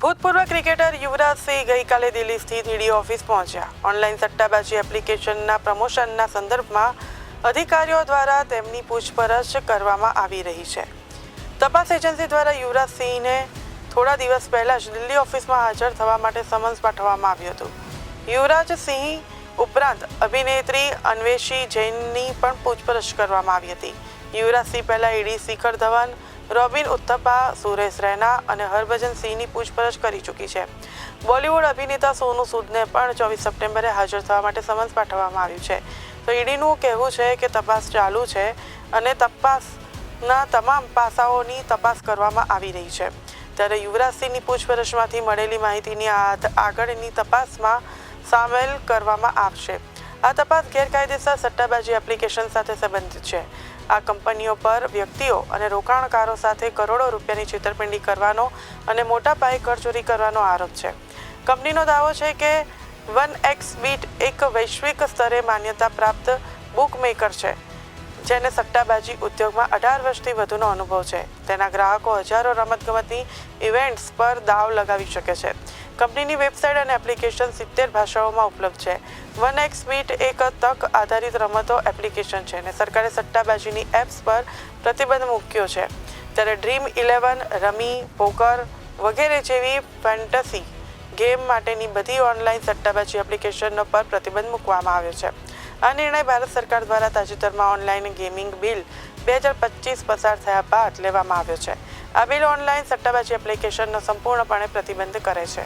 ભૂતપૂર્વ ક્રિકેટર યુવરાજ સિંહ ગઈકાલે દિલ્હી સ્થિત ઈડી ઓફિસ પહોંચ્યા. ઓનલાઈન સટ્ટાબાજી એપ્લિકેશનના પ્રમોશનના સંદર્ભમાં અધિકારીઓ દ્વારા તેમની પૂછપરછ કરવામાં આવી રહી છે. તપાસ એજન્સી દ્વારા યુવરાજ સિંહને થોડા દિવસ પહેલાં જ દિલ્હી ઓફિસમાં હાજર થવા માટે સમન્સ પાઠવવામાં આવ્યું હતું. યુવરાજ સિંહ ઉપરાંત અભિનેત્રી અન્વેષી જૈનની પણ પૂછપરછ કરવામાં આવી હતી. યુવરાજ સિંહ પહેલાં ઈડી શિખર ધવન રોબિન ઉત્થપા સુરેશ રૈના અને હરભજન સિંહની પૂછપરછ કરી ચૂકી છે. બોલિવૂડ અભિનેતા સોનુ સૂદને પણ ચોવીસ સપ્ટેમ્બરે હાજર થવા માટે સમન્સ પાઠવવામાં આવ્યું છે. તો ઈડીનું કહેવું છે કે તપાસ ચાલુ છે અને તપાસના તમામ પાસાઓની તપાસ કરવામાં આવી રહી છે. ત્યારે યુવરાજસિંહની પૂછપરછમાંથી મળેલી માહિતીની આગળની તપાસમાં સામેલ કરવામાં આવશે. આ તપાસ ગેરકાયદેસર સટ્ટાબાજી એપ્લિકેશન સાથે સંબંધિત છે. આ કંપનીઓ પર વ્યક્તિઓ અને રોકાણકારો સાથે કરોડો રૂપિયાની છેતરપિંડી કરવાનો અને મોટા પાયે કરચોરી કરવાનો આરોપ છે. કંપનીનો દાવો છે કે વન એક્સ બીટ એક વૈશ્વિક સ્તરે માન્યતા પ્રાપ્ત બુકમેકર છે, જેને સટ્ટાબાજી ઉદ્યોગમાં અઢાર વર્ષથી વધુનો અનુભવ છે. તેના ગ્રાહકો હજારો રમતગમતની ઇવેન્ટ્સ પર દાવ લગાવી શકે છે. કંપનીની વેબસાઇટ અને એપ્લિકેશન સિત્તેર ભાષાઓમાં ઉપલબ્ધ છે. વન એક્સ બીટ એક તક આધારિત રમતો એપ્લિકેશન છે અને સરકારે સટ્ટાબાજીની એપ્સ પર પ્રતિબંધ મૂક્યો છે. ત્યારે ડ્રીમ ઇલેવન, રમી, પોકર વગેરે જેવી ફેન્ટસી ગેમ માટેની બધી ઓનલાઈન સટ્ટાબાજી એપ્લિકેશનો પર પ્રતિબંધ મૂકવામાં આવ્યો છે. આ નિર્ણય ભારત સરકાર દ્વારા તાજેતરમાં ઓનલાઈન ગેમિંગ બિલ બે હજાર પચીસ પસાર થયા બાદ લેવામાં આવ્યો છે. આ બિલ ઓનલાઈન સટ્ટાબાજી એપ્લિકેશનનો સંપૂર્ણપણે પ્રતિબંધ કરે છે.